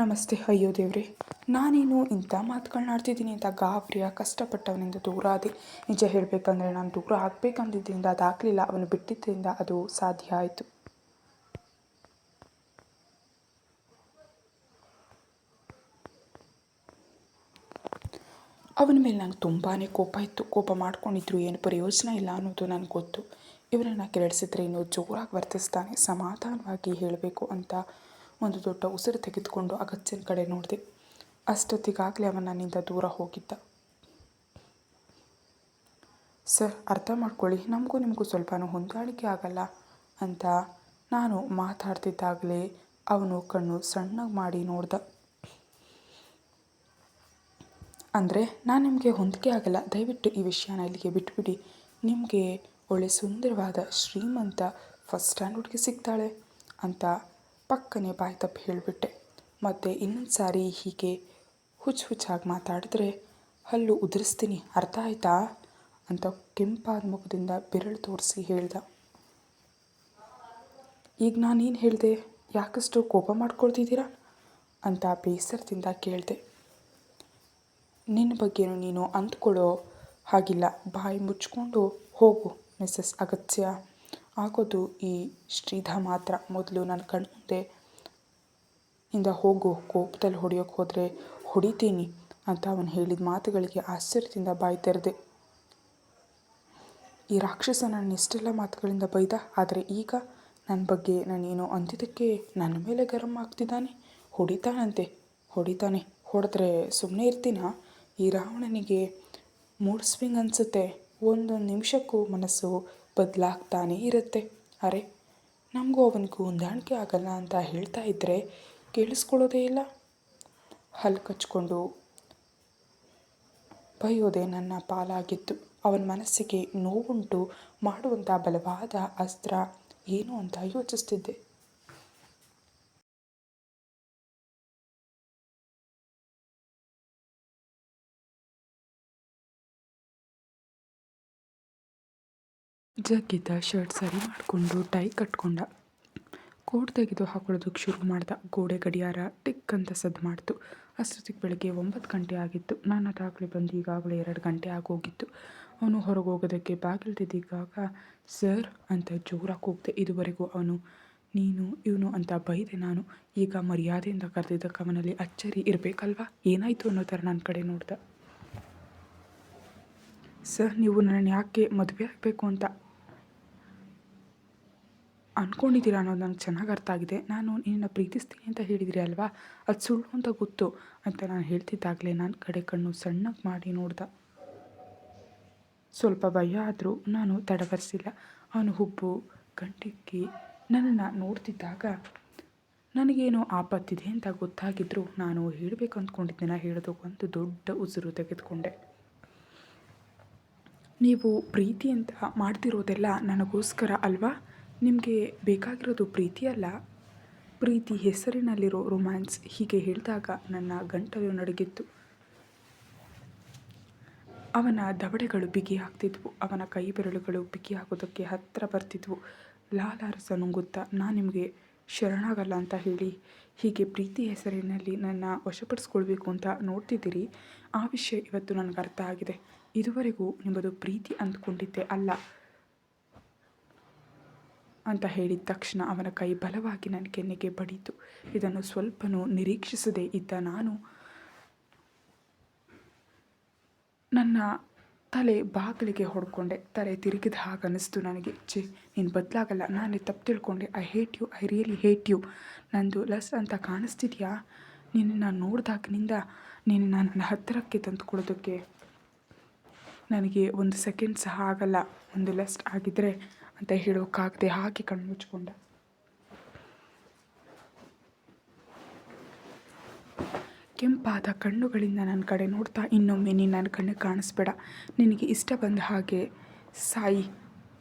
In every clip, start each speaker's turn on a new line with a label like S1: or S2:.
S1: ನಮಸ್ತೆ, ಅಯ್ಯೋ ದೇವ್ರೆ. ನಾನೇನು ಇಂಥ ಮಾತುಗಳನ್ನ ಆಡ್ತಿದ್ದೀನಿ ಅಂತ ಗಾಬರಿಯ ಕಷ್ಟಪಟ್ಟವನಿಂದ ದೂರ ಆದೆ. ನಿಜ ಹೇಳಬೇಕಂದ್ರೆ ನಾನು ದೂರ ಆಗಬೇಕಂದಿದ್ದರಿಂದ ಅದಾಗಲಿಲ್ಲ. ಅವನು ಬಿಟ್ಟಿದ್ದರಿಂದ ಅದು ಸಾಧ್ಯ ಆಯಿತು. ಅವನ ಮೇಲೆ ನಂಗೆ ತುಂಬಾ ಕೋಪ ಇತ್ತು. ಕೋಪ ಮಾಡ್ಕೊಂಡಿದ್ರು ಏನು ಪ್ರಯೋಜನ ಇಲ್ಲ ಅನ್ನೋದು ನನಗೆ ಗೊತ್ತು. ಇವರನ್ನು ಕೆರಳಿಸಿದ್ರೆ ಇನ್ನೂ ಜೋರಾಗಿ ವರ್ತಿಸ್ತಾನೆ, ಸಮಾಧಾನವಾಗಿ ಹೇಳಬೇಕು ಅಂತ ಒಂದು ದೊಡ್ಡ ಉಸಿರು ತೆಗೆದುಕೊಂಡು ಅಗತ್ಯನ ಕಡೆ ನೋಡಿದೆ. ಅಷ್ಟೊತ್ತಿಗಾಗಲೇ ಅವನ ನನ್ನಿಂದ ದೂರ ಹೋಗಿದ್ದ. ಸರ್, ಅರ್ಥ ಮಾಡ್ಕೊಳ್ಳಿ. ನಮಗೂ ನಿಮಗೂ ಸ್ವಲ್ಪನೂ ಹೊಂದಾಣಿಕೆ ಆಗಲ್ಲ ಅಂತ ನಾನು ಮಾತಾಡ್ತಿದ್ದಾಗಲೇ ಅವನು ಕಣ್ಣು ಸಣ್ಣಗೆ ಮಾಡಿ ನೋಡ್ದ. ಅಂದರೆ ನಾನು ನಿಮಗೆ ಹೊಂದಿಕೆ ಆಗಲ್ಲ. ದಯವಿಟ್ಟು ಈ ವಿಷಯನ ಇಲ್ಲಿಗೆ ಬಿಟ್ಬಿಡಿ. ನಿಮಗೆ ಒಳ್ಳೆ ಸುಂದರವಾದ ಶ್ರೀಮಂತ ಫಸ್ಟ್ ಸ್ಟ್ಯಾಂಡರ್ಡ್ಗೆ ಸಿಗ್ತಾಳೆ ಅಂತ ಪಕ್ಕನೆ ಬಾಯ್ ತಪ್ಪು ಹೇಳಿಬಿಟ್ಟೆ. ಮತ್ತು ಇನ್ನೊಂದು ಸಾರಿ ಹೀಗೆ ಹುಚ್ಚು ಹುಚ್ಚಾಗಿ ಮಾತಾಡಿದ್ರೆ, ಹಲ್ಲು ಉದುರಿಸ್ತೀನಿ, ಅರ್ಥ ಆಯ್ತಾ? ಅಂತ ಕೆಂಪಾದ ಮುಖದಿಂದ ಬೆರಳು ತೋರಿಸಿ ಹೇಳ್ದ. ಈಗ ನಾನೇನು ಹೇಳಿದೆ? ಯಾಕಷ್ಟು ಕೋಪ ಮಾಡ್ಕೊಳ್ತಿದ್ದೀರಾ? ಅಂತ ಬೇಸರದಿಂದ ಕೇಳಿದೆ. ನಿನ್ನ ಬಗ್ಗೆನೂ ನೀನು ಅಂದ್ಕೊಳ್ಳೋ ಹಾಗಿಲ್ಲ. ಬಾಯಿ ಮುಚ್ಕೊಂಡು ಹೋಗು, ಮಿಸ್ಸಸ್ ಅಗತ್ಯ. ಆಗೋದು ಈ ಶ್ರೀಧಾ ಮಾತ್ರ. ಮೊದಲು ನನ್ನ ಕಣ್ಮುಂದೆ ಇಂದ ಹೋಗು, ಕೋಪದಲ್ಲಿ ಹೊಡೆಯೋಕೆ ಹೋದರೆ ಹೊಡಿತೀನಿ ಅಂತ ಅವನು ಹೇಳಿದ ಮಾತುಗಳಿಗೆ ಆಶ್ಚರ್ಯದಿಂದ ಬಾಯಿ ತೆರೆದೆ. ಈ ರಾಕ್ಷಸ ನನ್ನ ಇಷ್ಟೆಲ್ಲ ಮಾತುಗಳಿಂದ ಬೈದ, ಆದರೆ ಈಗ ನನ್ನ ಬಗ್ಗೆ ನಾನೇನೋ ಅಂದಿದ್ದಕ್ಕೆ ನನ್ನ ಮೇಲೆ ಗರಂ ಆಗ್ತಿದ್ದಾನೆ. ಹೊಡಿತಾನಂತೆ, ಹೊಡಿತಾನೆ. ಹೊಡೆದ್ರೆ ಸುಮ್ಮನೆ ಇರ್ತೀನ? ಈ ರಾವಣನಿಗೆ ಮೂಡ್ ಸ್ವಿಂಗ್ ಅನಿಸುತ್ತೆ. ಒಂದೊಂದು ನಿಮಿಷಕ್ಕೂ ಮನಸ್ಸು ಬದಲಾಗ್ತಾನೇ ಇರುತ್ತೆ. ಅರೆ, ನಮಗೂ ಅವನಿಗೂ ಹೊಂದಾಣಿಕೆ ಆಗಲ್ಲ ಅಂತ ಹೇಳ್ತಾ ಇದ್ದರೆ ಕೇಳಿಸ್ಕೊಳ್ಳೋದೇ ಇಲ್ಲ. ಹಲ್ಲು ಕಚ್ಕೊಂಡು ಬೈಯೋದೇ ನನ್ನ ಪಾಲಾಗಿತ್ತು. ಅವನ ಮನಸ್ಸಿಗೆ ನೋವುಂಟು ಮಾಡುವಂಥ ಬಲವಾದ ಅಸ್ತ್ರ ಏನು ಅಂತ ಯೋಚಿಸ್ತಿದ್ದೆ. ಜಗ್ಗಿದ್ದ ಶರ್ಟ್ ಸರಿ ಮಾಡಿಕೊಂಡು ಟೈ ಕಟ್ಕೊಂಡ. ಕೋಟ್ ತೆಗೆದು ಹಾಕೊಳ್ಳೋದಕ್ಕೆ ಶುರು ಮಾಡ್ದ. ಗೋಡೆ ಗಡಿಯಾರ ಟಿಕ್ ಅಂತ ಸದ್ದು ಮಾಡ್ತು. ಅಷ್ಟೊತ್ತಿಗೆ ಬೆಳಗ್ಗೆ ಒಂಬತ್ತು ಗಂಟೆ ಆಗಿತ್ತು. ನಾನು ಅದಾಗಲೇ ಬಂದು ಈಗಾಗಲೇ ಎರಡು ಗಂಟೆ ಆಗೋಗಿತ್ತು. ಅವನು ಹೊರಗೆ ಹೋಗೋದಕ್ಕೆ ಬಾಗಿಲ್ದಿದ್ದಾಗ ಸರ್ ಅಂತ ಜೋರಾಗಿ ಕೂಗ್ದೆ. ಇದುವರೆಗೂ ಅವನು, ನೀನು, ಇವನು ಅಂತ ಬೈದೆ ನಾನು. ಈಗ ಮರ್ಯಾದೆಯಿಂದ ಕರೆದಿದ್ದ ಕವನಲ್ಲಿ ಅಚ್ಚರಿ ಇರಬೇಕಲ್ವಾ? ಏನಾಯಿತು ಅನ್ನೋ ಥರ ನನ್ನ ಕಡೆ ನೋಡ್ದೆ. ಸರ್, ನೀವು ನನ್ನ ಯಾಕೆ ಮದುವೆ ಆಗಬೇಕು ಅಂತ ಅಂದ್ಕೊಂಡಿದ್ದೀರಾ ಅನ್ನೋದು ನನಗೆ ಚೆನ್ನಾಗಿ ಅರ್ಥ ಆಗಿದೆ. ನಾನು ನಿನ್ನನ್ನು ಪ್ರೀತಿಸ್ತೀನಿ ಅಂತ ಹೇಳಿದಿರಿ ಅಲ್ವಾ? ಅದು ಸುಳ್ಳು ಅಂತ ಗೊತ್ತು ಅಂತ ನಾನು ಹೇಳ್ತಿದ್ದಾಗಲೇ ನಾನು ಕಡೆ ಕಣ್ಣು ಸಣ್ಣಗೆ ಮಾಡಿ ನೋಡ್ದ. ಸ್ವಲ್ಪ ಭಯ ಆದರೂ ನಾನು ತಡವರಿಸಿಲ್ಲ. ಅವನು ಹುಬ್ಬು, ಗಂಟಿಕ್ಕಿ ನನ್ನನ್ನು ನೋಡ್ತಿದ್ದಾಗ ನನಗೇನು ಆಪತ್ತಿದೆ ಅಂತ ಗೊತ್ತಾಗಿದ್ದರೂ ನಾನು ಹೇಳಬೇಕು ಅಂದ್ಕೊಂಡಿದ್ದೆನ ಹೇಳೋದಕ್ಕೆ ಒಂದು ದೊಡ್ಡ ಉಸಿರು ತೆಗೆದುಕೊಂಡೆ. ನೀವು ಪ್ರೀತಿ ಅಂತ ಮಾಡ್ತಿರೋದೆಲ್ಲ ನನಗೋಸ್ಕರ ಅಲ್ವಾ? ನಿಮಗೆ ಬೇಕಾಗಿರೋದು ಪ್ರೀತಿ ಅಲ್ಲ? ಪ್ರೀತಿ ಹೆಸರಿನಲ್ಲಿರೋ ರೊಮ್ಯಾನ್ಸ್ ಹೀಗೆ ಹೇಳಿದಾಗ ನನ್ನ ಗಂಟಲು ನಡುಗಿತ್ತು. ಅವನ ದವಡೆಗಳು ಬಿಗಿ ಹಾಕ್ತಿದ್ವು ಅವನ ಕೈ ಬೆರಳುಗಳು ಬಿಗಿ ಹಾಕೋದಕ್ಕೆ ಹತ್ತಿರ ಬರ್ತಿದ್ವು. ಲಾಲಾರಸ ನುಂಗುತ್ತಾ ನಾನು ನಿಮಗೆ ಶರಣಾಗಲ್ಲ ಅಂತ ಹೇಳಿ. ಹೀಗೆ ಪ್ರೀತಿ ಹೆಸರಿನಲ್ಲಿ ನನ್ನ ವಶಪಡಿಸ್ಕೊಳ್ಬೇಕು ಅಂತ ನೋಡ್ತಿದ್ದೀರಿ. ಆ ವಿಷಯ ಇವತ್ತು ನನಗೆ ಅರ್ಥ ಆಗಿದೆ. ಇದುವರೆಗೂ ನಿಮ್ಮದು ಪ್ರೀತಿ ಅಂದ್ಕೊಂಡಿದ್ದೆ ಅಲ್ಲ. ಅಂತ ಹೇಳಿದ ತಕ್ಷಣ ಅವನ ಕೈ ಬಲವಾಗಿ ನನ್ನ ಕೆನ್ನೆಗೆ ಬಡಿತು. ಇದನ್ನು ಸ್ವಲ್ಪನೂ ನಿರೀಕ್ಷಿಸದೇ ಇದ್ದ ನಾನು ನನ್ನ ತಲೆ ಬಾಗಿಲಿಗೆ ಹೊಡ್ಕೊಂಡೆ. ತಲೆ ತಿರುಗಿದ ಹಾಗೆ ಅನ್ನಿಸ್ತು ನನಗೆ. ಛೇ, ನೀನು ಬದಲಾಗಲ್ಲ. ನಾನೇ ತಪ್ಪು ತಿಳ್ಕೊಂಡೆ. I hate you I really hate you ನಂದು ಲಸ್ ಅಂತ ಕಾಣಿಸ್ತಿದ್ಯಾ? ನಾನು ನೋಡಿದಾಗಿನಿಂದ ನೀನು ನನ್ನ ಹತ್ತಿರಕ್ಕೆ ತಂದುಕೊಳ್ಳೋದಕ್ಕೆ ನನಗೆ ಒಂದು ಸೆಕೆಂಡ್ ಸಹ ಆಗಲ್ಲ. ಒಂದು ಲಸ್ಟ್ ಆಗಿದ್ದರೆ ಅಂತ ಹೇಳೋಕ್ಕಾಗದೆ ಕಣ್ಣು ಮುಚ್ಕೊಂಡ ಕೆಂಪಾದ ಕಣ್ಣುಗಳಿಂದ ನನ್ನ ಕಡೆ ನೋಡ್ತಾ ಇನ್ನೊಮ್ಮೆ ನೀನು ನನ್ನ ಕಣ್ಣಿಗೆ ಕಾಣಿಸ್ಬೇಡ. ನಿನಗೆ ಇಷ್ಟ ಬಂದ ಹಾಗೆ ಸಾಯಿ,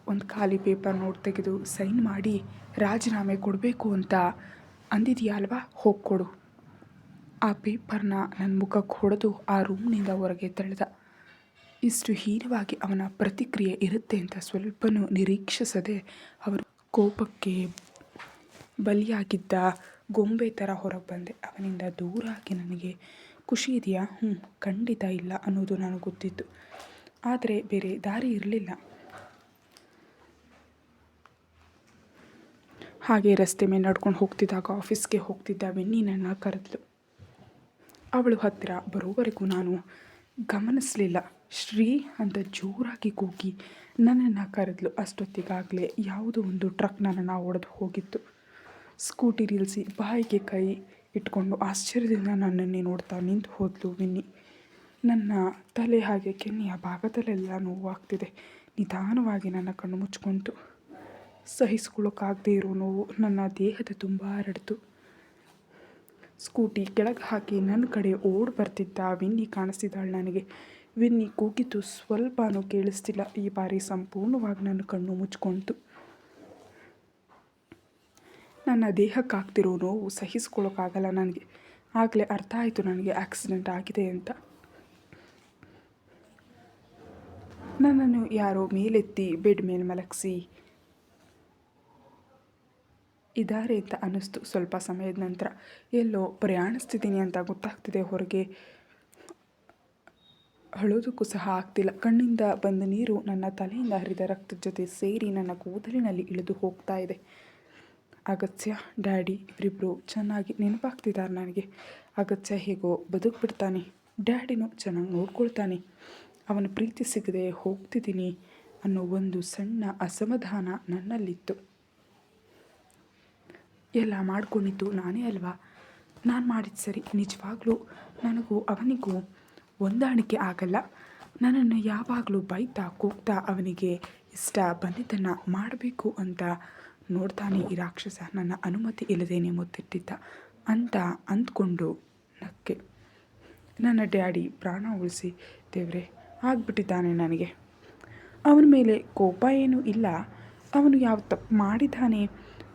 S1: ಒಂದು ಖಾಲಿ ಪೇಪರ್ ನೋಟ್ ತೆಗೆದು ಸೈನ್ ಮಾಡಿ, ರಾಜೀನಾಮೆ ಕೊಡಬೇಕು ಅಂತ ಅಂದಿದೆಯಾ ಅಲ್ವಾ? ಹೋಗಿ ಕೊಡು ಆ ಪೇಪರ್ನ ನನ್ನ ಮುಖಕ್ಕೆ ಹೊಡೆದು ಆ ರೂಮ್ನಿಂದ ಹೊರಗೆ ತಳ್ಳಿದ ಇಷ್ಟು ಹೀನವಾಗಿ ಅವನ ಪ್ರತಿಕ್ರಿಯೆ ಇರುತ್ತೆ ಅಂತ ಸ್ವಲ್ಪನೂ ನಿರೀಕ್ಷಿಸದೆ ಅವರು ಕೋಪಕ್ಕೆ ಬಲಿಯಾಗಿದ್ದ ಗೊಂಬೆ ಥರ ಹೊರಗೆ ಬಂದೆ. ಅವನಿಂದ ದೂರ ಆಗಿ ನನಗೆ, ಖುಷಿ ಇದೆಯಾ? ಹ್ಞೂ ಖಂಡಿತ ಇಲ್ಲ ಅನ್ನೋದು ನನಗೆ ಗೊತ್ತಿತ್ತು. ಆದರೆ ಬೇರೆ ದಾರಿ ಇರಲಿಲ್ಲ. ಹಾಗೆ ರಸ್ತೆ ಮೇಲೆ ನಡ್ಕೊಂಡು ಹೋಗ್ತಿದ್ದಾಗ ಆಫೀಸ್ಗೆ ಹೋಗ್ತಿದ್ದ ವೆನ್ನಿ ನನ್ನ ಕರೆದ್ಲು. ಅವಳು ಹತ್ತಿರ ಬರೋವರೆಗೂ ನಾನು ಗಮನಿಸಲಿಲ್ಲ. ಶ್ರೀ ಅಂತ ಜೋರಾಗಿ ಕೂಗಿ ನನ್ನನ್ನು ಕರೆದ್ಲು. ಅಷ್ಟೊತ್ತಿಗಾಗಲೇ ಯಾವುದೋ ಒಂದು ಟ್ರಕ್ ನನ್ನನ್ನು ಹೊಡೆದು ಹೋಗಿತ್ತು. ಸ್ಕೂಟಿ ನಿಲ್ಲಿಸಿ ಬಾಯಿಗೆ ಕೈ ಇಟ್ಕೊಂಡು ಆಶ್ಚರ್ಯದಿಂದ ನನ್ನನ್ನೇ ನೋಡ್ತಾ ನಿಂತು ಹೋದ್ಲು ವಿನ್ನಿ. ನನ್ನ ತಲೆ ಹಾಗೆ ಕೆನ್ನೆಯ ಭಾಗದಲ್ಲೆಲ್ಲ ನೋವಾಗ್ತಿದೆ. ನಿಧಾನವಾಗಿ ನನ್ನ ಕಣ್ಣು ಮುಚ್ಕೊಂತು ಸಹಿಸ್ಕೊಳ್ಳೋಕ್ಕಾಗದೇ ಇರೋ ನೋವು ನನ್ನ ದೇಹದ ತುಂಬ ಹರಡ್ತು. ಸ್ಕೂಟಿ ಕೆಳಗೆ ಹಾಕಿ ನನ್ನ ಕಡೆ ಓಡ್ ಬರ್ತಿದ್ದ ವಿನ್ನಿ ಕಾಣಿಸ್ತಿದ್ದಾಳೆ ನನಗೆ. ವಿನ್ನಿ ಕೂಗಿದ್ದು ಸ್ವಲ್ಪನೂ ಕೇಳಿಸ್ತಿಲ್ಲ. ಈ ಬಾರಿ ಸಂಪೂರ್ಣವಾಗಿ ನನ್ನ ಕಣ್ಣು ಮುಚ್ಕೊಂತು. ನನ್ನ ದೇಹಕ್ಕಾಗ್ತಿರೋ ನೋವು ಸಹಿಸ್ಕೊಳ್ಳೋಕ್ಕಾಗಲ್ಲ ನನಗೆ. ಆಗಲೇ ಅರ್ಥ ಆಯಿತು ನನಗೆ ಆಕ್ಸಿಡೆಂಟ್ ಆಗಿದೆ ಅಂತ. ನನ್ನನ್ನು ಯಾರೋ ಮೇಲೆತ್ತಿ ಬೆಡ್ ಮೇಲೆ ಮಲಗಿಸಿ ಇದ್ದಾರೆ ಅಂತ ಅನ್ನಿಸ್ತು. ಸ್ವಲ್ಪ ಸಮಯದ ನಂತರ, ಎಲ್ಲೋ ಪ್ರಯಾಣಿಸ್ತಿದ್ದೀನಿ ಅಂತ ಗೊತ್ತಾಗ್ತಿದೆ ಹೊರಗೆ. ಅಳೋದಕ್ಕೂ ಸಹ ಆಗ್ತಿಲ್ಲ. ಕಣ್ಣಿಂದ ಬಂದ ನೀರು ನನ್ನ ತಲೆಯಿಂದ ಹರಿದ ರಕ್ತದ ಜೊತೆ ಸೇರಿ ನನ್ನ ಕೂದಲಿನಲ್ಲಿ ಇಳಿದು ಹೋಗ್ತಾ ಇದೆ. ಅಗತ್ಯ, ಡ್ಯಾಡಿ ಇವರಿಬ್ಬರು ಚೆನ್ನಾಗಿ ನೆನಪಾಗ್ತಿದ್ದಾರೆ ನನಗೆ. ಅಗತ್ಯ ಹೇಗೋ ಬದುಕ್ಬಿಡ್ತಾನೆ. ಡ್ಯಾಡಿನೂ ಚೆನ್ನಾಗಿ ನೋಡ್ಕೊಳ್ತಾನೆ. ಅವನ ಪ್ರೀತಿ ಸಿಗದೆ ಹೋಗ್ತಿದ್ದೀನಿ ಅನ್ನೋ ಒಂದು ಸಣ್ಣ ಅಸಮಾಧಾನ ನನ್ನಲ್ಲಿತ್ತು. ಎಲ್ಲ ಮಾಡ್ಕೊಂಡಿದ್ದು ನಾನೇ ಅಲ್ವಾ? ನಾನು ಮಾಡಿದ ಸರಿ. ನಿಜವಾಗ್ಲೂ ನನಗೂ ಅವನಿಗೂ ಹೊಂದಾಣಿಕೆ ಆಗಲ್ಲ. ನನ್ನನ್ನು ಯಾವಾಗಲೂ ಬೈತಾ ಕೂಗ್ತಾ ಅವನಿಗೆ ಇಷ್ಟ ಬಂದಿದ್ದನ್ನು ಮಾಡಬೇಕು ಅಂತ ನೋಡ್ತಾನೆ ಈ ರಾಕ್ಷಸ. ನನ್ನ ಅನುಮತಿ ಇಲ್ಲದೇನೆ ಮುತ್ತಿಟ್ಟಿದ್ದ ಅಂತ ಅಂದ್ಕೊಂಡು ನಕ್ಕೆ. ನನ್ನ ಡ್ಯಾಡಿ ಪ್ರಾಣ ಉಳಿಸಿ ದೇವ್ರೆ, ಆಗ್ಬಿಟ್ಟಿದ್ದಾನೆ ನನಗೆ. ಅವನ ಮೇಲೆ ಕೋಪ ಏನೂ ಇಲ್ಲ. ಅವನು ಯಾವ ತಪ್ಪು ಮಾಡಿದ್ದಾನೆ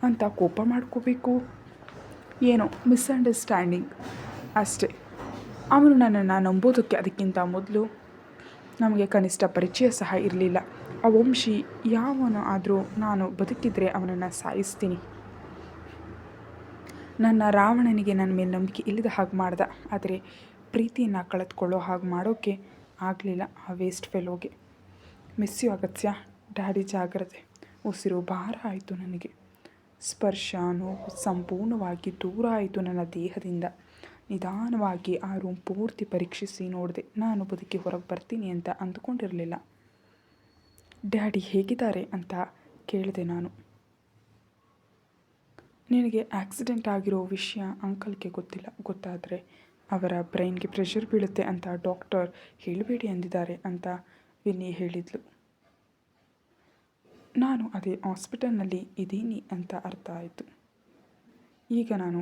S1: ಅಂತ ಕೋಪ ಮಾಡ್ಕೋಬೇಕು? ಏನೋ ಮಿಸ್ಅಂಡರ್ಸ್ಟ್ಯಾಂಡಿಂಗ್. ಅಷ್ಟೇ. ಅವನು ನನ್ನನ್ನು ನಂಬೋದಕ್ಕೆ ಅದಕ್ಕಿಂತ ಮೊದಲು ನಮಗೆ ಕನಿಷ್ಠ ಪರಿಚಯ ಸಹ ಇರಲಿಲ್ಲ. ಆ ವಂಶಿ ಯಾವನು ಆದರೂ ನಾನು ಬದುಕಿದರೆ ಅವನನ್ನು ಸಾಯಿಸ್ತೀನಿ. ನನ್ನ ರಾವಣನಿಗೆ ನನ್ನ ಮೇಲೆ ನಂಬಿಕೆ ಇಲ್ಲದ ಹಾಗೆ ಮಾಡ್ದ. ಆದರೆ ಪ್ರೀತಿಯನ್ನು ಕಳೆದುಕೊಳ್ಳೋ ಹಾಗೆ ಮಾಡೋಕ್ಕೆ ಆಗಲಿಲ್ಲ. ಆ ವೇಸ್ಟ್ ಫೆಲೋಗೆ ಮಿಸ್ಸು ಅಗತ್ಯ. ಡ್ಯಾಡಿ ಜಾಗ್ರತೆ. ಉಸಿರು ಭಾರ ಆಯಿತು ನನಗೆ. ಸ್ಪರ್ಶ ಸಂಪೂರ್ಣವಾಗಿ ದೂರ ಆಯಿತು ನನ್ನ ದೇಹದಿಂದ. ನಿಧಾನವಾಗಿ ಆ ರೂಮ್ ಪೂರ್ತಿ ಪರೀಕ್ಷಿಸಿ ನೋಡಿದೆ, ನಾನು ಬದುಕಿ ಹೊರಗೆ ಬರ್ತೀನಿ ಅಂತ ಅಂದುಕೊಂಡಿರಲಿಲ್ಲ. ಡ್ಯಾಡಿ ಹೇಗಿದ್ದಾರೆ? ಅಂತ ಕೇಳಿದೆ ನಾನು. ನಿನಗೆ ಆಕ್ಸಿಡೆಂಟ್ ಆಗಿರೋ ವಿಷಯ ಅಂಕಲ್ಗೆ ಗೊತ್ತಿಲ್ಲ, ಗೊತ್ತಾದರೆ ಅವರ ಬ್ರೈನ್ಗೆ ಪ್ರೆಷರ್ ಬೀಳುತ್ತೆ ಅಂತ ಡಾಕ್ಟರ್ ಹೇಳಬೇಡಿ ಅಂದಿದ್ದಾರೆ ಅಂತ ವಿನ್ನಿ ಹೇಳಿದ್ಲು. ನಾನು ಅದೇ ಹಾಸ್ಪಿಟಲ್ನಲ್ಲಿ ಇದ್ದೀನಿ ಅಂತ ಅರ್ಥ ಆಯಿತು. ಈಗ ನಾನು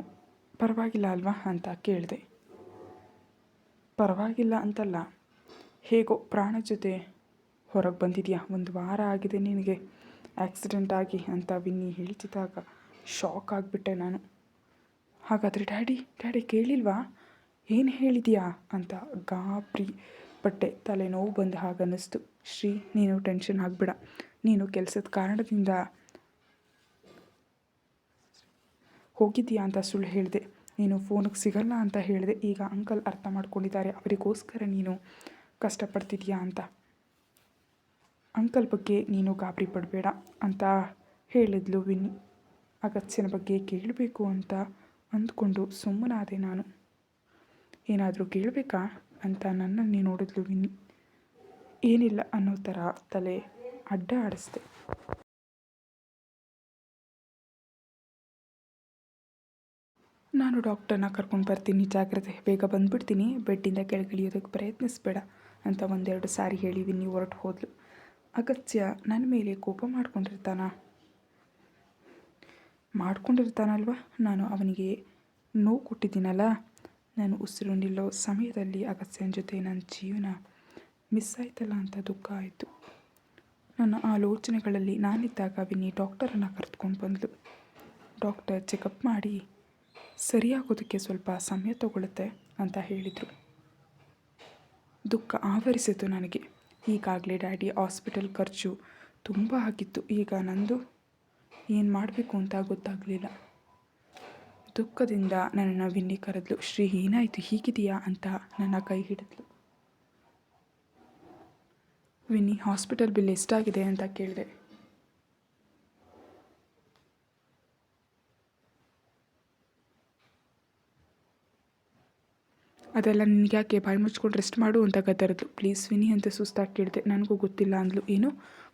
S1: ಪರವಾಗಿಲ್ಲ ಅಲ್ವಾ ಅಂತ ಕೇಳಿದೆ. ಪರವಾಗಿಲ್ಲ ಅಂತಲ್ಲ, ಹೇಗೋ ಪ್ರಾಣ ಜೊತೆ ಹೊರಗೆ ಬಂದಿದೆಯಾ? ಒಂದು ವಾರ ಆಗಿದೆ ನಿನಗೆ. ಆಕ್ಸಿಡೆಂಟ್ ಆಗಿ ಅಂತ ವಿನ್ನಿ ಹೇಳ್ತಿದ್ದಾಗ ಶಾಕ್ ಆಗಿಬಿಟ್ಟೆ ನಾನು. ಹಾಗಾದರೆ ಡ್ಯಾಡಿ ಡ್ಯಾಡಿ ಕೇಳಿಲ್ವಾ? ಏನು ಹೇಳಿದೆಯಾ? ಅಂತ ಗಾಬರಿ ಪಟ್ಟೆ ತಲೆನೋವು ಬಂದ ಹಾಗನ್ನಿಸ್ತು. ಶ್ರೀ, ನೀನು ಟೆನ್ಷನ್ ಆಗಬೇಡ. ನೀನು ಕೆಲಸದ ಕಾರಣದಿಂದ ಹೋಗಿದ್ದೀಯಾ ಅಂತ ಸುಳ್ಳು ಹೇಳಿದೆ. ನೀನು ಫೋನಿಗೆ ಸಿಗಲ್ಲ ಅಂತ ಹೇಳಿದೆ. ಈಗ ಅಂಕಲ್ ಅರ್ಥ ಮಾಡ್ಕೊಂಡಿದ್ದಾರೆ. ಅವರಿಗೋಸ್ಕರ ನೀನು ಕಷ್ಟಪಡ್ತಿದ್ದೀಯಾ ಅಂತ. ಅಂಕಲ್ ಬಗ್ಗೆ ನೀನು ಗಾಬರಿ ಪಡಬೇಡ ಅಂತ ಹೇಳಿದ್ಲು ವಿನ್ನಿ. ಅಗತ್ಯನ ಬಗ್ಗೆ ಕೇಳಬೇಕು ಅಂತ ಅಂದ್ಕೊಂಡು ಸುಮ್ಮನಾದೆ ನಾನು. ಏನಾದರೂ ಕೇಳಬೇಕಾ ಅಂತ ನನ್ನನ್ನೇ ನೋಡಿದ್ಲು ವಿನ್ನಿ. ಏನಿಲ್ಲ ಅನ್ನೋ ಥರ ತಲೆ ಅಡ್ಡ ಆಡಿಸ್ದೆ. ನಾನು ಡಾಕ್ಟರ್ನ ಕರ್ಕೊಂಡು ಬರ್ತೀನಿ, ಜಾಗ್ರತೆ. ಬೇಗ ಬಂದುಬಿಡ್ತೀನಿ. ಬೆಡ್ಡಿಂದ ಕೆಳಗಿಳಿಯೋದಕ್ಕೆ ಪ್ರಯತ್ನಿಸ್ಬೇಡ ಅಂತ ಒಂದೆರಡು ಸಾರಿ ಹೇಳಿ ವಿನ್ನಿ ಹೊರಟು ಹೋದ್ಲು. ಅಗತ್ಯ, ನನ್ನ ಮೇಲೆ ಕೋಪ ಮಾಡ್ಕೊಂಡಿರ್ತಾನ? ಮಾಡ್ಕೊಂಡಿರ್ತಾನಲ್ವ? ನಾನು ಅವನಿಗೆ ನೋವು ಕೊಟ್ಟಿದ್ದೀನಲ್ಲ? ನಾನು ಉಸಿರು ನಿಲ್ಲೋ ಸಮಯದಲ್ಲಿ ಅಗತ್ಯನ ಜೊತೆ ನನ್ನ ಜೀವನ ಮಿಸ್ ಆಯ್ತಲ್ಲ ಅಂತ ದುಃಖ ಆಯಿತು. ನನ್ನ ಆಲೋಚನೆಗಳಲ್ಲಿ ನಾನಿದ್ದಾಗ ವಿನ್ನಿ ಡಾಕ್ಟರನ್ನು ಕರೆದುಕೊಂಡು ಬಂದಳು ಡಾಕ್ಟರ್ ಚೆಕಪ್ ಮಾಡಿ ಸರಿಯಾಗೋದಕ್ಕೆ ಸ್ವಲ್ಪ ಸಮಯ ತಗೊಳುತ್ತೆ ಅಂತ ಹೇಳಿದರು. ದುಃಖ ಆವರಿಸಿತು ನನಗೆ. ಈಗಾಗಲೇ ಡ್ಯಾಡಿ ಹಾಸ್ಪಿಟಲ್ ಖರ್ಚು ತುಂಬ ಆಗಿತ್ತು. ಈಗ ನಂದು ಏನು ಮಾಡಬೇಕು ಅಂತ ಗೊತ್ತಾಗಲಿಲ್ಲ. ದುಃಖದಿಂದ ನನ್ನನ್ನು ವಿನ್ನಿ ಕರೆದ್ಲು. ಶ್ರೀ, ಏನಾಯಿತು? ಹೀಗಿದೆಯಾ ಅಂತ ನನ್ನ ಕೈ ಹಿಡಿದ್ಲು. ವಿನ್ನಿ, ಹಾಸ್ಪಿಟಲ್ ಬಿಲ್ ಎಷ್ಟಾಗಿದೆ ಅಂತ ಕೇಳಿದೆ. ಅದೆಲ್ಲ ನಿನಗೆ ಯಾಕೆ? ಬಾಯಿ ಮುಚ್ಕೊಂಡು ರೆಸ್ಟ್ ಮಾಡು ಅಂತ ಗದರಿದ್ಲು ಪ್ಲೀಸ್ ವಿನಿ ಅಂತ ಸುಸ್ತಾಗಿ ಕೇಳಿದೆ. ನನಗೂ ಗೊತ್ತಿಲ್ಲ ಅಂದ್ಲು. ಏನು?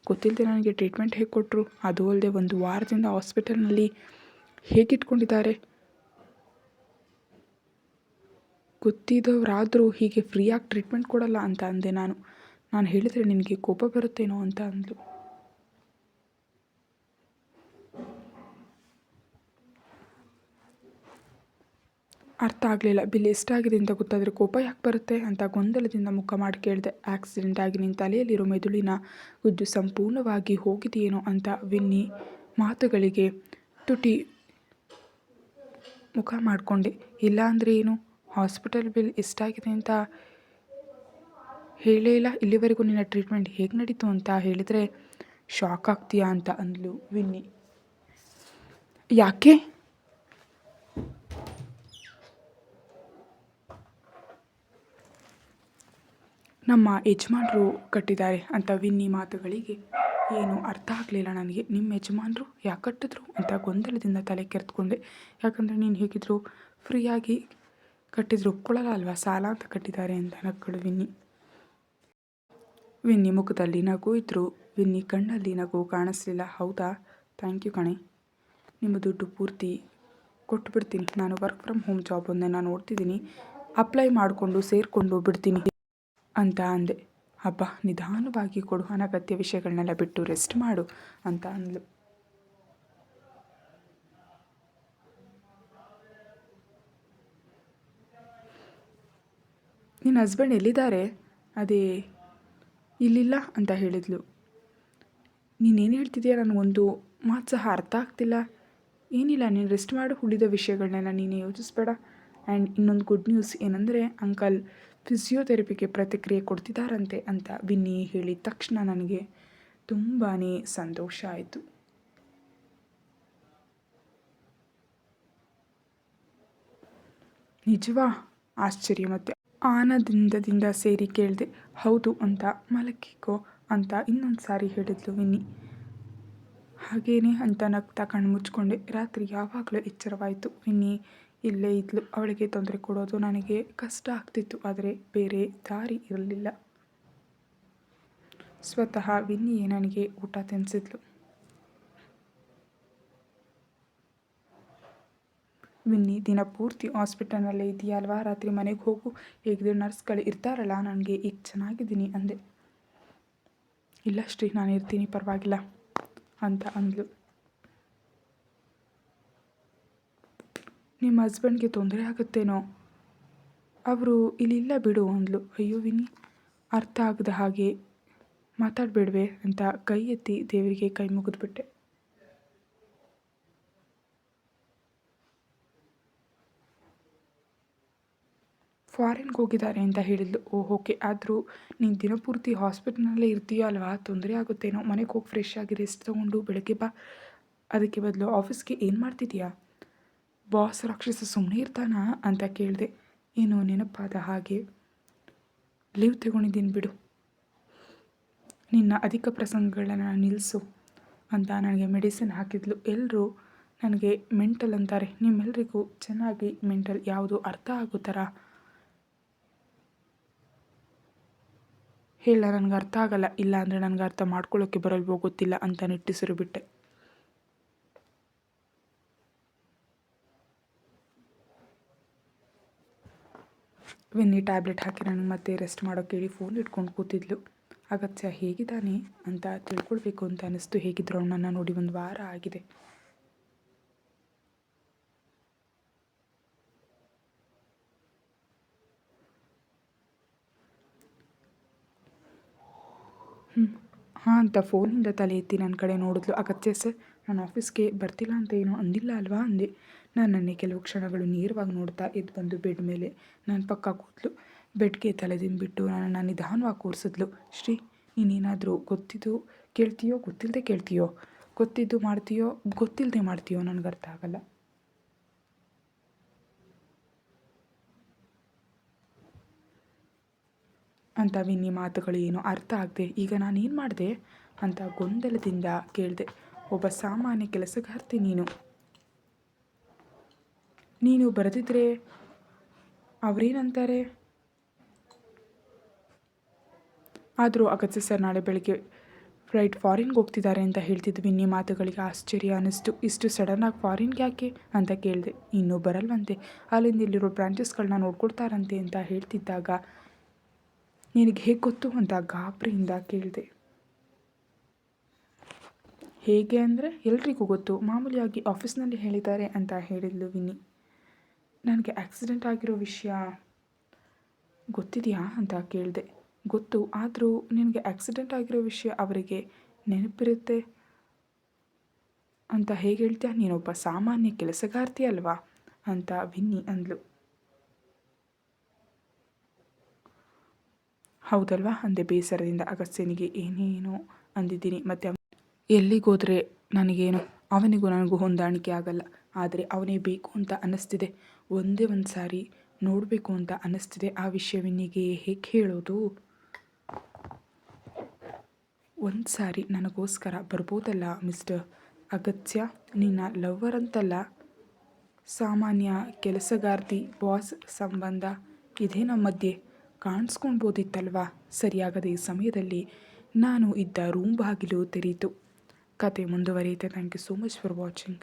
S1: ಗೊತ್ತಿಲ್ಲದೆ ನನಗೆ ಟ್ರೀಟ್ಮೆಂಟ್ ಹೇಗೆ ಕೊಟ್ಟರು ಅದು ಅಲ್ಲದೆ ಒಂದು ವಾರದಿಂದ ಹಾಸ್ಪಿಟಲ್ನಲ್ಲಿ ಹೇಗಿಟ್ಕೊಂಡಿದ್ದಾರೆ? ಗೊತ್ತಿದ್ದವರಾದರೂ ಹೀಗೆ ಫ್ರೀಯಾಗಿ ಟ್ರೀಟ್ಮೆಂಟ್ ಕೊಡಲ್ಲ ಅಂತ ಅಂದೆ ನಾನು. ನಾನು ಹೇಳಿದರೆ ನಿನಗೆ ಕೋಪ ಬರುತ್ತೇನೋ ಅಂತ ಅಂದ್ಲು. ಅರ್ಥ ಆಗಲಿಲ್ಲ. ಬಿಲ್ ಎಷ್ಟಾಗಿದೆ ಅಂತ ಗೊತ್ತಾದರೆ ಕೋಪ ಯಾಕೆ ಬರುತ್ತೆ ಅಂತ ಗೊಂದಲದಿಂದ ಮುಖ ಮಾಡಿ ಕೇಳಿದೆ. ಆಕ್ಸಿಡೆಂಟ್ ಆಗಿ ನಿನ್ನ ತಲೆಯಲ್ಲಿರೋ ಮೆದುಳಿನ ಗುಜ್ಜು ಸಂಪೂರ್ಣವಾಗಿ ಹೋಗಿದೆಯೇನೋ ಅಂತ ವಿನ್ನಿ ಮಾತುಗಳಿಗೆ ತುಟಿ ಮುಖ ಮಾಡಿಕೊಂಡೆ. ಇಲ್ಲ ಅಂದರೆ ಏನು? ಹಾಸ್ಪಿಟಲ್ ಬಿಲ್ ಎಷ್ಟಾಗಿದೆ ಅಂತ ಹೇಳೇ ಇಲ್ಲ. ಇಲ್ಲಿವರೆಗೂ ನಿನ್ನ ಟ್ರೀಟ್ಮೆಂಟ್ ಹೇಗೆ ನಡೀತು ಅಂತ ಹೇಳಿದರೆ, ಶಾಕ್ ಆಗ್ತೀಯಾ? ಅಂತ ಅಂದ್ಲು ವಿನ್ನಿ. ಯಾಕೆ? ನಮ್ಮ ಯಜಮಾನರು ಕಟ್ಟಿದ್ದಾರೆ ಅಂತ ವಿನ್ನಿ ಮಾತುಗಳಿಗೆ ಏನು ಅರ್ಥ ಆಗಲಿಲ್ಲ ನನಗೆ. ನಿಮ್ಮ ಯಜಮಾನರು ಯಾಕೆ ಕಟ್ಟಿದ್ರು ಅಂತ ಗೊಂದಲದಿಂದ ತಲೆ ಕೆರೆದುಕೊಂಡೆ ಯಾಕಂದರೆ ನೀನು ಹೇಗಿದ್ರು ಫ್ರೀಯಾಗಿ ಕಟ್ಟಿದ್ರು ಒಪ್ಕೊಳ್ಳಲ್ಲ ಅಲ್ವಾ? ಸಾಲ ಅಂತ ಕಟ್ಟಿದ್ದಾರೆ ಅಂತ ನಕ್ಕಳು ವಿನ್ನಿ. ವಿನ್ನಿ ಮುಖದಲ್ಲಿ ನಗು ಇದ್ದರು ವಿನ್ನಿ ಕಣ್ಣಲ್ಲಿ ನಗು ಕಾಣಿಸ್ಲಿಲ್ಲ. ಹೌದಾ? ಥ್ಯಾಂಕ್ ಯು ಕಣೆ. ನಿಮ್ಮ ದುಡ್ಡು ಪೂರ್ತಿ ಕೊಟ್ಟು ಬಿಡ್ತೀನಿ ನಾನು ವರ್ಕ್ ಫ್ರಮ್ ಹೋಮ್ ಜಾಬ್ ಒಂದನ್ನು ನೋಡ್ತಿದ್ದೀನಿ. ಅಪ್ಲೈ ಮಾಡಿಕೊಂಡು ಸೇರಿಕೊಂಡು ಬಿಡ್ತೀನಿ. ಅಂತ ಅಂದೆ. ಅಬ್ಬ, ನಿಧಾನವಾಗಿ ಕೊಡು, ಅನಗತ್ಯ ವಿಷಯಗಳನ್ನೆಲ್ಲ ಬಿಟ್ಟು ರೆಸ್ಟ್ ಮಾಡು ಅಂತ ಅಂದ್ಲು. ನಿನ್ನ ಹಸ್ಬೆಂಡ್ ಎಲ್ಲಿದ್ದಾರೆ? ಅದೇ, ಇಲ್ಲಿಲ್ಲ ಅಂತ ಹೇಳಿದ್ಲು. ನೀನೇನು ಹೇಳ್ತಿದ್ಯಾ? ನನಗೊಂದು ಮಾತು ಸಹ ಅರ್ಥ ಆಗ್ತಿಲ್ಲ. ಏನಿಲ್ಲ, ನೀನು ರೆಸ್ಟ್ ಮಾಡು, ಉಳಿದ ವಿಷಯಗಳನ್ನೆಲ್ಲ ನೀನೇ ಯೋಚಿಸ್ಬೇಡ. ಆ್ಯಂಡ್ ಇನ್ನೊಂದು ಗುಡ್ ನ್ಯೂಸ್ ಏನಂದರೆ ಅಂಕಲ್ ಫಿಸಿಯೋಥೆರಪಿಗೆ ಪ್ರತಿಕ್ರಿಯೆ ಕೊಡ್ತಿದ್ದಾರಂತೆ ಅಂತ ವಿನ್ನಿ ಹೇಳಿದ ತಕ್ಷಣ ನನಗೆ ತುಂಬಾ ಸಂತೋಷ ಆಯಿತು. ನಿಜವಾ? ಆಶ್ಚರ್ಯ ಮತ್ತು ಆನಂದದಿಂದ ಸೇರಿ ಕೇಳಿದೆ, ಹೌದು ಅಂತ ಮಲಕಿಕೋ ಅಂತ ಇನ್ನೊಂದು ಸಾರಿ ಹೇಳಿದ್ಲು ವಿನ್ನಿ. ಹಾಗೇನೆ ಅಂತ ನಗ್ತಾ ಕಣ್ಣು ಮುಚ್ಕೊಂಡೆ ರಾತ್ರಿ ಯಾವಾಗಲೂ ಎಚ್ಚರವಾಯಿತು ವಿನ್ನಿ. ಇಲ್ಲೇ ಇದ್ಲು. ಅವಳಿಗೆ ತೊಂದರೆ ಕೊಡೋದು ನನಗೆ ಕಷ್ಟ ಆಗ್ತಿತ್ತು, ಆದರೆ ಬೇರೆ ದಾರಿ ಇರಲಿಲ್ಲ. ಸ್ವತಃ ವಿನ್ನಿಯೇ ನನಗೆ ಊಟ ತಿನ್ನಿಸಿದ್ಲು ವಿನ್ನಿ, ದಿನ ಪೂರ್ತಿ ಹಾಸ್ಪಿಟಲ್ನಲ್ಲೇ ಇದೆಯಲ್ವಾ? ರಾತ್ರಿ ಮನೆಗೆ ಹೋಗು. ಹೇಗಿದ್ರು ನರ್ಸ್ಗಳು ಇರ್ತಾರಲ್ಲ, ನನಗೆ ಈಗ ಚೆನ್ನಾಗಿದ್ದೀನಿ ಅಂದೆ. ಇಲ್ಲ ಶ್ರೀ ನಾನು ಇರ್ತೀನಿ ಪರವಾಗಿಲ್ಲ ಅಂತ ಅಂದ್ಲು. ನಿಮ್ಮ ಹಸ್ಬೆಂಡ್ಗೆ ತೊಂದರೆ ಆಗುತ್ತೇನೋ? ಅವರು, ಇಲ್ಲಿಲ್ಲ ಬಿಡು, ಅಂದ್ಲು. ಅಯ್ಯೋ, ವಿನಿ, ಅರ್ಥ ಆಗದ ಹಾಗೆ ಮಾತಾಡಬೇಡ್ವೆ, ಅಂತ ಕೈ ಎತ್ತಿ ದೇವರಿಗೆ ಕೈ ಮುಗಿದ್ಬಿಟ್ಟೆ ಫಾರಿನ್ಗೆ ಹೋಗಿದ್ದಾರೆ ಅಂತ ಹೇಳಿದ್ಲು. Oh okay. ಆದರೂ, ನೀನು ದಿನಪೂರ್ತಿ ಹಾಸ್ಪಿಟ್ಲ್ನಲ್ಲೇ ಇರ್ತೀಯೋ ಅಲ್ವಾ? ತೊಂದರೆ ಆಗುತ್ತೇನೋ? ಮನೆಗೆ ಹೋಗಿ ಫ್ರೆಶ್ ಆಗಿ ರೆಸ್ಟ್ ತೊಗೊಂಡು ಬೆಳಗ್ಗೆ ಬಾ. ಅದಕ್ಕೆ ಬದಲು ಆಫೀಸ್ಗೆ ಏನು ಮಾಡ್ತಿದ್ದೀಯಾ ಬಾಸ್ ರಾಕ್ಷಸ ಸುಮ್ಮನೆ ಇರ್ತಾನಾ ಅಂತ ಕೇಳಿದೆ ಏನೋ ನೆನಪಾದ ಹಾಗೆ ಲೀವ್ ತಗೊಂಡಿದ್ದೀನಿ ಬಿಡು. ನಿನ್ನ ಅಧಿಕ ಪ್ರಸಂಗಗಳನ್ನ ನಿಲ್ಲಿಸು ಅಂತ ನನಗೆ ಮೆಡಿಸಿನ್ ಹಾಕಿದ್ಲು. ಎಲ್ಲರೂ ನನಗೆ ಮೆಂಟಲ್ ಅಂತಾರೆ ನಿಮ್ಮೆಲ್ಲರಿಗೂ ಚೆನ್ನಾಗಿ ಮೆಂಟಲ್ ಯಾವುದು ಅರ್ಥ ಆಗೋ ಥರ ಹೇಳ ನನಗೆ ಅರ್ಥ ಆಗಲ್ಲ. ಇಲ್ಲ ಅಂದರೆ ನನಗೆ ಅರ್ಥ ಮಾಡ್ಕೊಳ್ಳೋಕ್ಕೆ ಬರಲ್ವೋ ಗೊತ್ತಿಲ್ಲ ಅಂತ ನಿಟ್ಟಿಸಿರು ಬಿಟ್ಟೆ. ವಿನ್ನಿ ಟ್ಯಾಬ್ಲೆಟ್ ಹಾಕಿ ನನಗೆ ಮತ್ತೆ ರೆಸ್ಟ್ ಮಾಡೋಕೆ ಹೇಳಿ ಫೋನ್ ಇಟ್ಕೊಂಡು ಕೂತಿದ್ಲು. ಅಗತ್ಯ ಹೇಗಿದ್ದಾನೆ ಅಂತ ತಿಳ್ಕೊಳ್ಬೇಕು ಅಂತ ಅನ್ನಿಸ್ತು. ಹೇಗಿದ್ರು ಅವನನ್ನು ನೋಡಿ ಒಂದು ವಾರ ಆಗಿದೆ. ಹ್ಞೂ ಹಾಂ, ಅಂತ ಫೋನಿಂದ ತಲೆ ಎತ್ತಿ ನನ್ನ ಕಡೆ ನೋಡಿದ್ಲು. ಅಗತ್ಯ ಸರ್, ನಾನು ಆಫೀಸ್ಗೆ ಬರ್ತಿಲ್ಲ ಅಂತ ಏನು ಅಂದಿಲ್ಲ ಅಲ್ವಾ ಅಂದೆ. ನನ್ನನ್ನೇ ಕೆಲವು ಕ್ಷಣಗಳು ನೇರವಾಗಿ ನೋಡ್ತಾ ಎದ್ದು ಬಂದು ಬೆಡ್ ಮೇಲೆ. ನನ್ನ ಪಕ್ಕ ಕೂತ್ಲು. ಬೆಡ್ಗೆ ತಲೆದಿಂಬಿಟ್ಟು ನನ್ನನ್ನು ನಿಧಾನವಾಗಿ ಕೂರಿಸಿದ್ಲು. ಶ್ರೀ, ನೀನೇನಾದರೂ ಗೊತ್ತಿದ್ದು ಕೇಳ್ತೀಯೋ ಗೊತ್ತಿಲ್ಲದೆ ಕೇಳ್ತೀಯೋ? ಗೊತ್ತಿದ್ದು ಮಾಡ್ತೀಯೋ ಗೊತ್ತಿಲ್ಲದೆ ಮಾಡ್ತೀಯೋ ನನಗೆ ಅರ್ಥ ಆಗಲ್ಲ. ಅಂತ ವಿನ್ನಿ ಮಾತುಗಳು ಏನು ಅರ್ಥ ಆಗದೆ, ಈಗ ನಾನೇನು ಮಾಡಿದೆ? ಅಂತ ಗೊಂದಲದಿಂದ ಕೇಳಿದೆ. ಒಬ್ಬ ಸಾಮಾನ್ಯ ಕೆಲಸಗಾರ್ತಿ ನೀನು. ನೀನು ಬರೆದಿದ್ರೆ ಅವರೇನಂತಾರೆ? ಆದರೂ ಅಗತ್ಯ ಸರ್, ನಾಳೆ ಬೆಳಗ್ಗೆ ಫ್ಲೈಟ್ ಫಾರಿನ್ಗೆ ಹೋಗ್ತಿದ್ದಾರೆ ಅಂತ ಹೇಳ್ತಿದ್ವಿ. ವಿನ್ನಿ ಮಾತುಗಳಿಗೆ ಆಶ್ಚರ್ಯ ಅನ್ನಿಸ್ತು. ಇಷ್ಟು ಸಡನ್ನಾಗಿ ಫಾರಿನ್ಗೆ ಯಾಕೆ ಅಂತ ಕೇಳಿದೆ. ಇನ್ನೂ ಬರಲ್ವಂತೆ. ಅಲ್ಲಿಂದ ಇಲ್ಲಿರೋ ಬ್ರಾಂಚಸ್ಗಳನ್ನ ನೋಡ್ಕೊಡ್ತಾರಂತೆ ಅಂತ ಹೇಳ್ತಿದ್ದಾಗ ನಿನಗೆ ಹೇಗೆ ಗೊತ್ತು ಅಂತ ಗಾಬರಿಯಿಂದ ಕೇಳಿದೆ. ಹೇಗೆ ಅಂದರೆ ಎಲ್ರಿಗೂ ಗೊತ್ತು. ಮಾಮೂಲಿಯಾಗಿ ಆಫೀಸ್ನಲ್ಲಿ ಹೇಳಿದ್ದಾರೆ ಅಂತ ಹೇಳಿದ್ಲು ವಿನ್ನಿ. ನನಗೆ ಆಕ್ಸಿಡೆಂಟ್ ಆಗಿರೋ ವಿಷಯ ಗೊತ್ತಿದೆಯಾ ಅಂತ ಕೇಳಿದೆ. ಗೊತ್ತು, ಆದರೂ ನಿನಗೆ ಆಕ್ಸಿಡೆಂಟ್ ಆಗಿರೋ ವಿಷಯ ಅವರಿಗೆ ನೆನಪಿರುತ್ತೆ ಅಂತ ಹೇಗೆ ಹೇಳ್ತೀಯ? ನೀನೊಬ್ಬ ಸಾಮಾನ್ಯ ಕೆಲಸಗಾರ್ತಿ ಅಲ್ವಾ ಅಂತ ವಿನ್ನಿ ಅಂದ್ಲು. ಹೌದಲ್ವಾ? ಅಂದೆ ಬೇಸರದಿಂದ ಅಗಸ್ತ್ಯನಿಗೆ ಏನೇನೋ ಅಂದಿದ್ದೀನಿ, ಮತ್ತು ಎಲ್ಲಿಗೋದ್ರೆ ನನಗೇನು? ಅವನಿಗೂ ನನಗೂ ಹೊಂದಾಣಿಕೆ ಆಗಲ್ಲ. ಆದರೆ ಅವನೇ ಬೇಕು ಅಂತ ಅನ್ನಿಸ್ತಿದೆ. ಒಂದೇ ಒಂದು ಸಾರಿ ನೋಡಬೇಕು ಅಂತ ಅನ್ನಿಸ್ತಿದೆ. ಆ ವಿಷಯವಿನಿಗೆ ಹೇಗೆ ಹೇಳೋದು? ಒಂದು ಸಾರಿ ನನಗೋಸ್ಕರ ಬರ್ಬೋದಲ್ಲ ಮಿಸ್ಟರ್ ಅಗತ್ಯ? ನಿನ್ನ ಲವ್ವರ್ ಅಂತಲ್ಲ ಸಾಮಾನ್ಯ ಕೆಲಸಗಾರ್ತಿ, ಬಾಸ್ ಸಂಬಂಧ ಇದೇ ನಮ್ಮ ಮಧ್ಯೆ. ಕಾಣಿಸ್ಕೊಳ್ಬೋದಿತ್ತಲ್ವಾ ಸರಿಯಾಗದ ಈ ಸಮಯದಲ್ಲಿ ನಾನು ಇದ್ದ ರೂಮ್ ಬಾಗಿಲು ತೆರೀತು ಕತೆ ಮುಂದುವರಿಯುತ್ತೆ. Thank you so much for watching